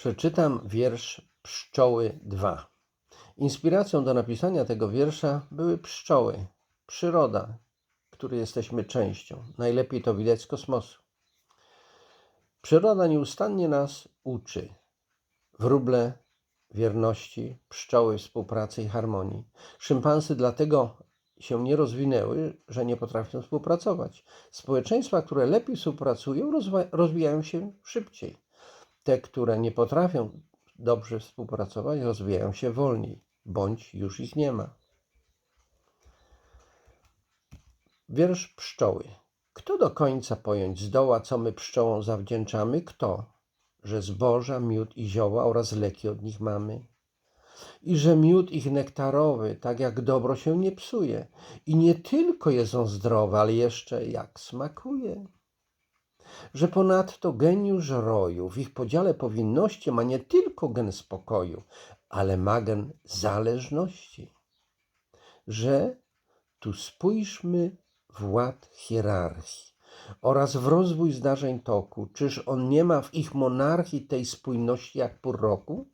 Przeczytam wiersz Pszczoły 2. Inspiracją do napisania tego wiersza były pszczoły, przyroda, której jesteśmy częścią. Najlepiej to widać z kosmosu. Przyroda nieustannie nas uczy. Wróble wierności, pszczoły współpracy i harmonii. Szympansy dlatego się nie rozwinęły, że nie potrafią współpracować. Społeczeństwa, które lepiej współpracują, rozwijają się szybciej. Te, które nie potrafią dobrze współpracować, rozwijają się wolniej, bądź już ich nie ma. Wiersz pszczoły. Kto do końca pojąć zdoła, co my pszczołom zawdzięczamy? Kto? Że zboża, miód i zioła oraz leki od nich mamy? I że miód ich nektarowy, tak jak dobro się nie psuje. I nie tylko jest on zdrowy, ale jeszcze jak smakuje. Że ponadto geniusz roju w ich podziale powinności ma nie tylko gen spokoju, ale ma gen zależności. Że tu spójrzmy w ład hierarchii oraz w rozwój zdarzeń toku. Czyż on nie ma w ich monarchii tej spójności jak pór roku?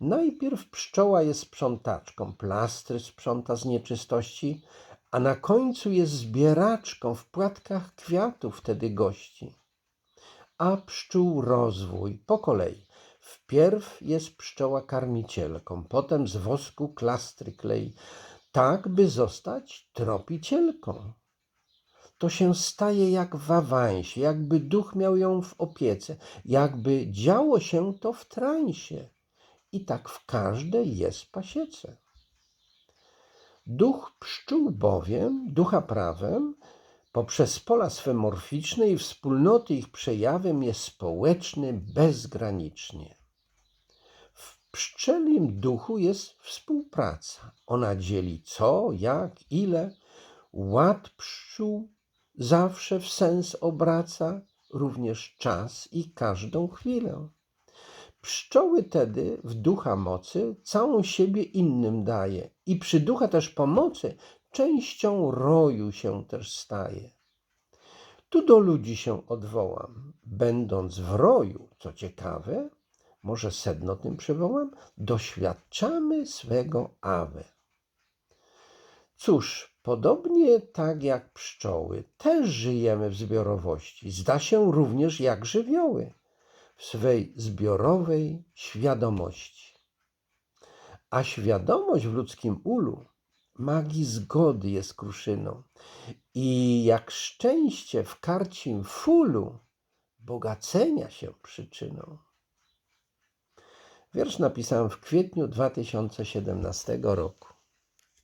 Najpierw pszczoła jest sprzątaczką, plastry sprząta z nieczystości, a na końcu jest zbieraczką w płatkach kwiatów wtedy gości. A pszczół rozwój po kolei. Wpierw jest pszczoła karmicielką, potem z wosku klastry klei, tak by zostać tropicielką. To się staje jak w awansie, jakby duch miał ją w opiece, jakby działo się to w transie. I tak w każdej jest pasiece. Duch pszczół bowiem, ducha prawem, poprzez pola swe morficzne i wspólnoty ich przejawem jest społeczny bezgranicznie. W pszczelim duchu jest współpraca. Ona dzieli co, jak, ile. Ład pszczół zawsze w sens obraca, również czas i każdą chwilę. Pszczoły tedy w ducha mocy całą siebie innym daje i przy ducha też pomocy częścią roju się też staje. Tu do ludzi się odwołam, będąc w roju, co ciekawe, może sedno tym przywołam, doświadczamy swego awe. Cóż, podobnie tak jak pszczoły, też żyjemy w zbiorowości, zda się również jak żywioły, w swej zbiorowej świadomości. A świadomość w ludzkim ulu magii zgody jest kruszyną i jak szczęście w karcim fulu bogacenia się przyczyną. Wiersz napisałem w kwietniu 2017 roku.